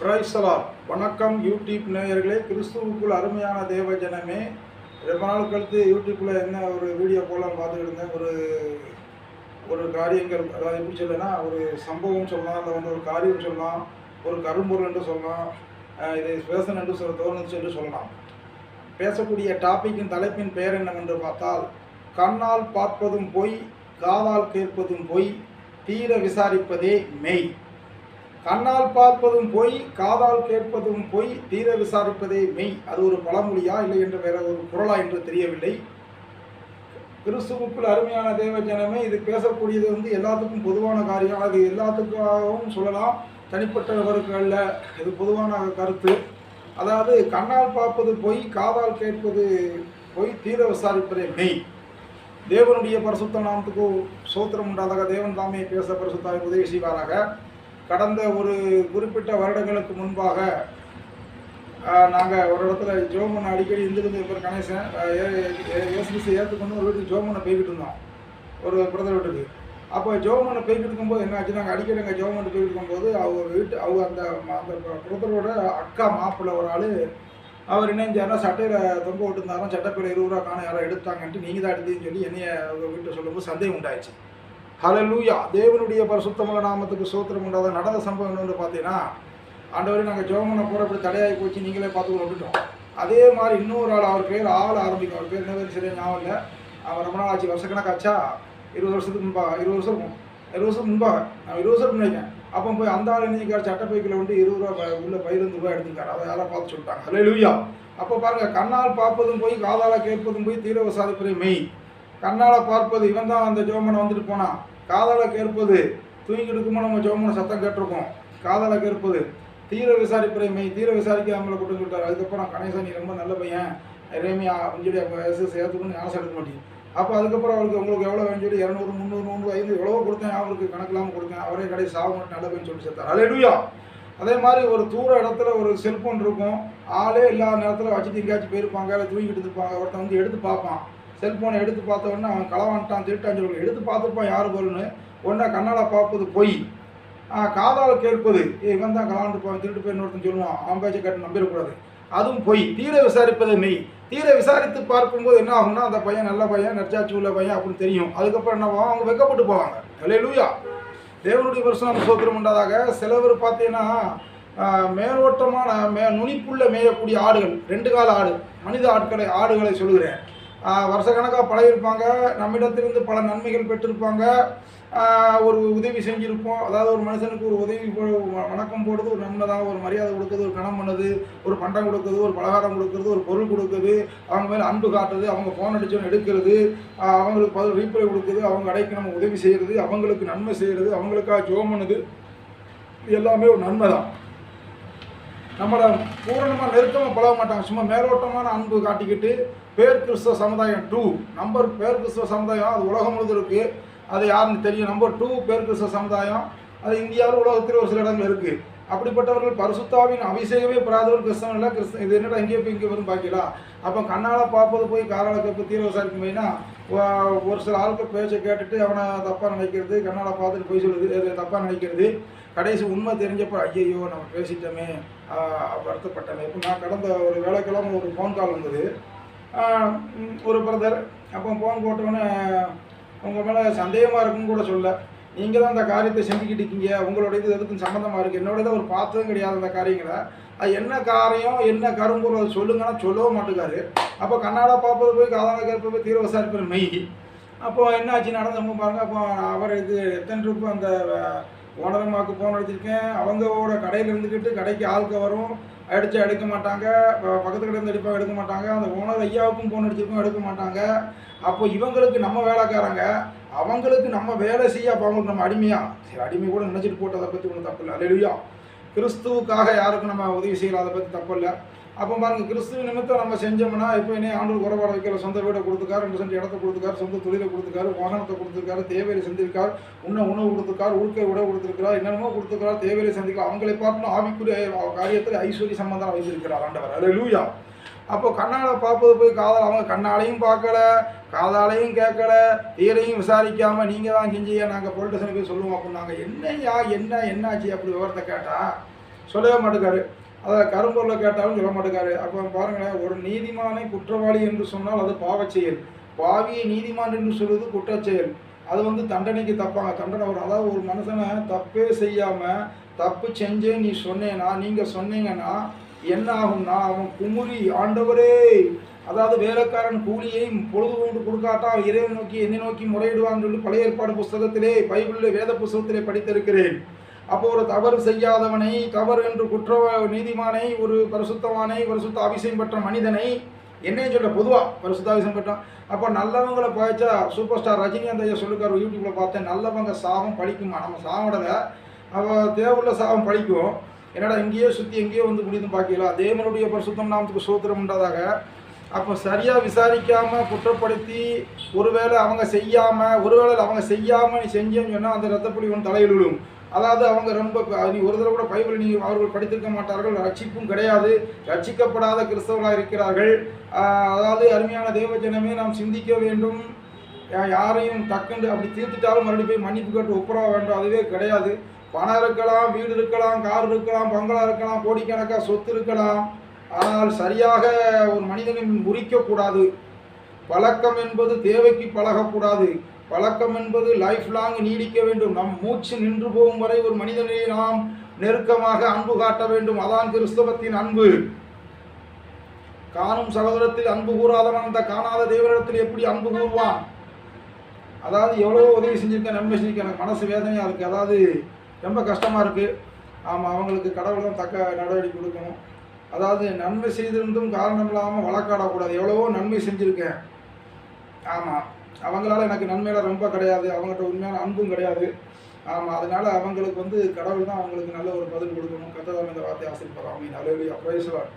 Praise the Lord வணக்கம் YouTube நேயர்களே கிறிஸ்துவுக்குள் அருமையான தேவ ஜனமே. ரொம்ப நாள் கழித்து யூடியூப்பில் என்ன ஒரு வீடியோ போலாம் பார்த்துக்கிட்டு இருந்தேன். ஒரு ஒரு காரியங்கள் அதாவது எப்படி சொல்லுன்னா ஒரு சம்பவம் சொல்லலாம் இல்லை வந்து ஒரு காரியம் சொல்லலாம் ஒரு கரும்பொருள் என்று சொல்லலாம் இது இதை பேசணும் என்று சொல்ல தோணுச்சு என்று சொல்லலாம். பேசக்கூடிய டாப்பிக்கின் தலைப்பின் பெயர் என்னவென்று பார்த்தால் கண்ணால் பார்ப்பதும் பொய் காதால் கேட்பதும் பொய் தீர விசாரிப்பதே மெய். கண்ணால் பார்ப்பதும் பொய் காதால் கேட்பதும் பொய் தீர விசாரிப்பதே மெய். அது ஒரு பழமொழியா இல்லை என்று வேற ஒரு குரலா என்று தெரியவில்லை. கிறிஸ்துவுக்குள் அருமையான தேவ ஜனமே இது பேசக்கூடியது வந்து எல்லாத்துக்கும் பொதுவான காரியம். அது எல்லாத்துக்காகவும் சொல்லலாம். தனிப்பட்டவருக்கு அல்ல. இது பொதுவான கருத்து. அதாவது கண்ணால் பார்ப்பது பொய் காதால் கேட்பது பொய் தீர விசாரிப்பதே மெய். தேவனுடைய பரிசுத்த நாமத்துக்கு சோத்திரம் உண்டாதாக தேவன் தாமே பேச பரிசுத்தாய் உதவி செய்வாராக. கடந்த ஒரு குறிப்பிட்ட வருடங்களுக்கு முன்பாக நாங்கள் ஒரு இடத்துல ஜோமனை அடிக்கடி இருந்திருந்து இப்போ கணேசன். யோசிச்சு ஏற்றுக்கொண்டு ஒரு வீட்டுக்கு ஜோமனை போய்கிட்டு இருந்தோம். ஒரு பிரதர் வீட்டுக்கு. அப்போ ஜோமனை போய்கிட்டு இருக்கும்போது என்ன ஆச்சு நாங்கள் அடிக்கடி அங்கே ஜோமனை போய்கிட்டு இருக்கும்போது அவங்க வீட்டு அவங்க அந்த அந்த பிரதரோட அக்கா மாப்பிள்ளை ஒரு ஆள் அவர் என்ன செஞ்சாருன்னா சட்டையில் தொங்க விட்டுருந்தாலும் சட்டைப்பையில் இருபது ரூபா காண யாரோ எடுத்தாங்கன்ட்டு நீங்கள் தான் எடுத்தீங்கன்னு சொல்லி என்னைய அவங்க வீட்டை சொல்லும்போது சந்தேகம் உண்டாயிடுச்சு. ஹalleluya. தேவனுடைய பரிசுத்தமுள்ள நாமத்துக்கு சோத்திரம் உண்டாத நடந்த சம்பவம் என்ன வந்து பார்த்தீங்கன்னா ஆண்டவரே நாங்கள் ஜோமனை போகிறப்படி தடையாகி போச்சு நீங்களே பார்த்து விட்டுட்டோம். அதே மாதிரி இன்னொரு ஆள் அவர் பேர் ஆள் ஆரம்பிக்கும். அவர் பேர் என்ன பேர் சரியாக ஞாபகம் இல்லை. அவர் ரொம்ப நாள் ஆச்சு வருஷக்கணக்காச்சா இருபது வருஷத்துக்கு முன்பாக இருபது வருஷம் இருபது வருஷம் முன்பாக நான் இருபது வருஷம் நினைக்கிறேன் அப்போ போய் அந்த ஆள் இன்னைக்கு சட்டப்பைக்கில் வந்து இருபது ரூபா உள்ள பதினஞ்சு ரூபாய் எடுத்துக்காரு அதை யாரை பார்த்து சொல்லிட்டாங்க. ஹalleluya. அப்போ பாருங்க கண்ணால் பார்ப்பதும் போய் காதால் கேட்பதும் போய் தீர மெய். கண்ணால் பார்ப்பது இவன் தான் அந்த ஜோமனை வந்துட்டு போனான். காதால கேட்பது தூங்கிட்டு இருக்கும்போது நம்ம ஜோமனை சத்தம் கேட்டிருக்கோம். காதலை கேட்பது தீர விசாரிப்பறை மெய் தீர விசாரிக்க அவங்கள கூட்டு சொல்லிட்டார். அதுக்கப்புறம் கணேசன் நீ ரொம்ப நல்ல பையன். ரேமியா அப்படின்னு சொல்லி அப்போ வயசு சேர்த்துக்கணும்னு ஆசை எடுக்க மாட்டேன். அப்போ அதுக்கப்புறம் அவருக்கு உங்களுக்கு எவ்வளோ வேணும் சொல்லி இரநூறு முந்நூறு நூறு ஐந்து எவ்வளோ கொடுத்தேன். அவருக்கு கணக்கில்லாமல் கொடுத்தேன். அவரே கடை சாவு நல்ல பையன் சொல்லி சேர்த்தார். அலையலுயா அதே மாதிரி ஒரு தூர இடத்துல ஒரு செல்ஃபோன் இருக்கும். ஆளே இல்லாத நேரத்தில் வச்சுட்டு எங்கேயாச்சும் போயிருப்பாங்க இல்லை தூங்கிட்டு இருப்பாங்க. ஒருத்தன் வந்து எடுத்து பார்ப்பான். செல்ஃபோனை எடுத்து பார்த்தவொடனே அவன் களவான்ட்டான் திருட்டான் சொல்லி எடுத்து பார்த்துருப்பான் யார் பொருள்னு? ஒன்றா கண்ணால் பார்ப்பது பொய். காதால் கேட்பது இவன் தான் கலாண்டு போய் திருட்டு போய் இன்னொருத்தன் சொல்லுவான் அவன் பேச்சை கேட்டு நம்பிடக்கூடாது. அதுவும் பொய். தீர விசாரிப்பது மெய். தீர விசாரித்து பார்க்கும்போது என்ன ஆகும்னா அந்த பையன் நல்ல பையன் நெச்சாச்சு உள்ள பையன் அப்படின்னு தெரியும். அதுக்கப்புறம் என்ன ஆகும்? அவங்க வெக்கப்பட்டு போவாங்க. அல்லேலூயா தேவனுடைய வருஷம் சோத்திரம் உண்டாதாக சிலவர் பார்த்தீங்கன்னா மேலோட்டமான மே நுனிப்புள்ள மேயக்கூடிய ஆடுகள் ரெண்டு கால ஆடு மனித ஆட்களை ஆடுகளை சொல்கிறேன் வருஷக்கணக்காக பழகிருப்பாங்க நம்மிடத்திலிருந்து பல நன்மைகள் பெற்றிருப்பாங்க. ஒரு உதவி செஞ்சுருப்போம். அதாவது ஒரு மனுஷனுக்கு ஒரு உதவி போ- வ- வணக்கம் போடுறது ஒரு நன்மை தான். ஒரு மரியாதை கொடுக்குறது ஒரு கணம் பண்ணுது. ஒரு பண்டம் கொடுக்குறது ஒரு பலகாரம் கொடுக்குறது ஒரு பொருள் கொடுக்குது. அவங்க மேலே அன்பு காட்டுறது அவங்க ஃபோன் அடிச்சோன்னு எடுக்கிறது. அவங்களுக்கு பதில் ரீப்ளை கொடுக்குது. அவங்க அடைக்கு நம்ம உதவி செய்கிறது. அவங்களுக்கு நன்மை செய்கிறது. அவங்களுக்காக ஜோம் பண்ணுது. எல்லாமே ஒரு நன்மை தான். நம்மளை பூரணமாக நெருக்கமாக பழக மாட்டாங்க சும்மா மேலோட்டமான அன்பு காட்டிக்கிட்டு பேர் கிறிஸ்தவ சமுதாயம் டூ நம்பர் பேர் கிறிஸ்தவ சமுதாயம் அது உலகம் முழுவதும் இருக்குது அது யாருன்னு தெரியும். நம்பர் டூ பேர் கிறிஸ்தவ சமுதாயம் அது இந்தியாவில் உலகத்தில் ஒரு சில இடங்கள் இருக்குது அப்படிப்பட்டவர்கள் பரிசுத்தாவின் அபிஷேகமே பெறாதவர் கிறிஸ்தவன் இல்லை. கிறிஸ்தவ இது என்னடா இங்கே போய் இங்கே வரும் பார்க்கலாம் அப்போ கண்ணால் பார்ப்பது போய் காலால் கப்பு தீர விசாரிக்கும் போயினா ஒரு சில ஆளுக்கு பேச்சை கேட்டுட்டு அவனை தப்பாக நினைக்கிறது கண்ணால் பார்த்துட்டு போய் சொல்லுது தப்பாக நினைக்கிறது. கடைசி உண்மை தெரிஞ்சப்போ ஐயையோ நம்ம பேசிட்டோமே வருத்தப்பட்டமே. இப்போ நான் கடந்த ஒரு வேலைக்கிழமை ஒரு ஃபோன் கால் வந்தது. ஒரு பிரதர் அப்போ ஃபோன் போட்டோன்னே உங்கள் மேலே சந்தேகமாக இருக்குன்னு கூட சொல்ல. நீங்கள் தான் அந்த காரியத்தை செஞ்சுக்கிட்டு இருக்கீங்க. உங்களோட இது எதுக்கும் சம்மந்தமாக இருக்குது என்னோட இதை ஒரு பார்த்ததும் கிடையாது அந்த காரியங்களை. அது என்ன காரியம் என்ன கரும்பொருள் அதை சொல்லுங்கன்னா சொல்லவும் மாட்டேங்காரு அப்போ கண்ணாடா பார்ப்பது போய் காதால கேட்பது போய் தீர விசாரிப்பது மெய். அப்போது என்ன ஆச்சு நடந்தவங்க பாருங்கள் அப்போ அவர் இது எத்தனை ரூபாய் அந்த ஓனரமாக்கு ஃபோன் அடிச்சிருக்கேன். அவங்களோட கடையில் இருந்துக்கிட்டு கடைக்கு ஆளுக்க வரும். அடித்து எடுக்க மாட்டாங்க. பக்கத்து கடையில் அடிப்பாங்க எடுக்க மாட்டாங்க. அந்த ஓனர் ஐயாவுக்கும் ஃபோன் அடிச்சிருக்கோம் எடுக்க மாட்டாங்க. அப்போ இவங்களுக்கு நம்ம வேலைக்காரங்க. அவங்களுக்கு நம்ம வேலை செய்ய அப்போ அவங்களுக்கு நம்ம அடிமையா? சரி அடிமை கூட நினச்சிட்டு போட்டதை பற்றி ஒன்றும் தப்பு இல்லை. அல்லையா கிறிஸ்துவுக்காக யாருக்கும் நம்ம உதவி செய்யலாம் அதை பற்றி தப்பு இல்லை. அப்போ பாருங்க கிறிஸ்துவ நிமித்தம் நம்ம செஞ்சோம்னா இப்போ இனி ஆண்டு குறைபாடு வைக்கல சொந்த வீடை கொடுத்துருக்காரு ரெண்டு சென்ட் இடத்த கொடுத்துருக்காரு சொந்த தொழிலை கொடுத்துருக்காரு வாகனத்தை கொடுத்துருக்காரு தேவையை செஞ்சிருக்காரு உன்ன உணவு கொடுத்துருக்காரு உடுக்கை உடை கொடுத்துருக்கிறார் என்னென்னமோ கொடுத்துருக்காரு தேவையை சந்திக்கலாம் அவங்களை பார்க்கணும் ஆவிக்குரிய காரியத்தில் ஐஸ்வர்ய சம்பந்தம் வைத்திருக்கிறார் ஆண்டவர். அது லூயா அப்போ கண்ணால் பார்ப்பது போய் காதல் அவங்க கண்ணாலையும் பார்க்கல காதாலையும் கேட்கல ஈரையும் விசாரிக்காமல் நீங்கள் தான் செஞ்சியா நாங்கள் பொலிட்டேஷனுக்கு போய் சொல்லுவோம் அப்படின்னாங்க என்னையா என்ன என்னாச்சு? அப்படி விவரத்தை கேட்டால் சொல்லவே மாட்டேங்காரு அதை கரும்பொருளை கேட்டாலும் சொல்ல மாட்டேங்காரு அப்போ பாருங்களேன் ஒரு நீதிமானை குற்றவாளி என்று சொன்னால் அது பாவச் செயல் பாவியை நீதிமான் என்று சொல்வது குற்றச்செயல். அது வந்து தண்டனைக்கு தப்பாங்க. தண்டனை வரும் அதாவது ஒரு மனுஷனை தப்பே செய்யாமல் தப்பு செஞ்சேன் நீ சொன்னேன்னா நீங்கள் சொன்னீங்கன்னா என்ன ஆகும்னா அவன் குமுறி ஆண்டவரே! அதாவது வேலைக்காரன் கூலியை பொழுது கொண்டு கொடுக்காட்டா இறைவன் நோக்கி என்னை நோக்கி முறையிடுவான் சொல்லி பழைய ஏற்பாடு புஸ்தகத்திலே பைபிளில் வேத புஸ்தகத்திலே படித்திருக்கிறேன். அப்போ ஒரு தவறு செய்யாதவனை தவறு என்று குற்ற நீதிமானை ஒரு பரிசுத்தவானை பரிசுத்த அபிஷேகம் பெற்ற மனிதனை என்னையும் சொல்ல பொதுவாக பரிசுத்த அபிஷேகம் பெற்றான் அப்போ நல்லவங்களை பாய்ச்சா சூப்பர் ஸ்டார் ரஜினிகாந்த் ஐயா சொல்லிருக்காரு யூடியூப்பில் பார்த்தேன் நல்லவங்க சாபம் படிக்குமா நம்ம சாவடலை அவள் தேவையில்ல சாபம் படிக்கும் என்னடா இங்கேயே சுற்றி எங்கேயோ வந்து முடிந்து பார்க்கலாம் தேவனுடைய பரிசுத்தம் நாமத்துக்கு சோத்திரம் உண்டாதாக. அப்போ சரியாக விசாரிக்காமல் குற்றப்படுத்தி ஒருவேளை அவங்க செய்யாமல் ஒருவேளை அவங்க செய்யாமல் நீ செஞ்சேன்னு சொன்னால் அந்த ரத்தப்பொழி ஒன்று தலையில் விழும். அதாவது அவங்க ரொம்ப நீ ஒரு தடவை கூட பைபிள் நீ அவர்கள் படித்திருக்க மாட்டார்கள் ரட்சிப்பும் கிடையாது ரட்சிக்கப்படாத கிறிஸ்தவர்களாக இருக்கிறார்கள். அதாவது அருமையான தேவஜனமே நாம் சிந்திக்க வேண்டும். யாரையும் டக்குண்டு அப்படி தீர்த்துட்டாலும் மறுபடியும் போய் மன்னிப்பு கேட்டு ஒப்புரவ வேண்டும் அதுவே கிடையாது. பணம் இருக்கலாம் வீடு இருக்கலாம் கார் இருக்கலாம் பங்களா இருக்கலாம் கோடிக்கணக்காக சொத்து இருக்கலாம். ஆனால் சரியாக ஒரு மனிதனை முறிக்கக்கூடாது. பழக்கம் என்பது தேவைக்கு பழகக்கூடாது. பழக்கம் என்பது லைஃப் லாங் நீடிக்க வேண்டும். நம் மூச்சு நின்று போகும் வரை ஒரு மனிதனை நாம் நெருக்கமாக அன்பு காட்ட வேண்டும். அதான் கிறிஸ்தவத்தின் அன்பு. காணும் சகோதரத்தில் அன்பு கூறாதவன் அந்த காணாத தேவனிடத்தில் எப்படி அன்பு கூறுவான்? அதாவது எவ்வளோ உதவி செஞ்சுருக்கேன் நன்மை செஞ்சிருக்கேன். எனக்கு மனசு வேதனையாக இருக்குது அதாவது ரொம்ப கஷ்டமாக இருக்குது ஆமாம் அவங்களுக்கு கடவுள் தான் தக்க நடவடிக்கை கொடுக்கணும். அதாவது நன்மை செய்திருந்தும் காரணம் இல்லாமல் வழக்காடக்கூடாது. எவ்வளவோ நன்மை செஞ்சுருக்கேன். ஆமாம் அவங்களால எனக்கு நன்மையில ரொம்ப கிடையாது. அவங்ககிட்ட உண்மையான அன்பும் கிடையாது. ஆமாம் அதனால அவங்களுக்கு வந்து கடவுள் தான் அவங்களுக்கு நல்ல ஒரு பதில் கொடுக்கணும். கத்ததாம் இந்த வார்த்தை ஆசைப்படுறோம் அப்படின்னு அலுவலி அப்ரைஸ்வார்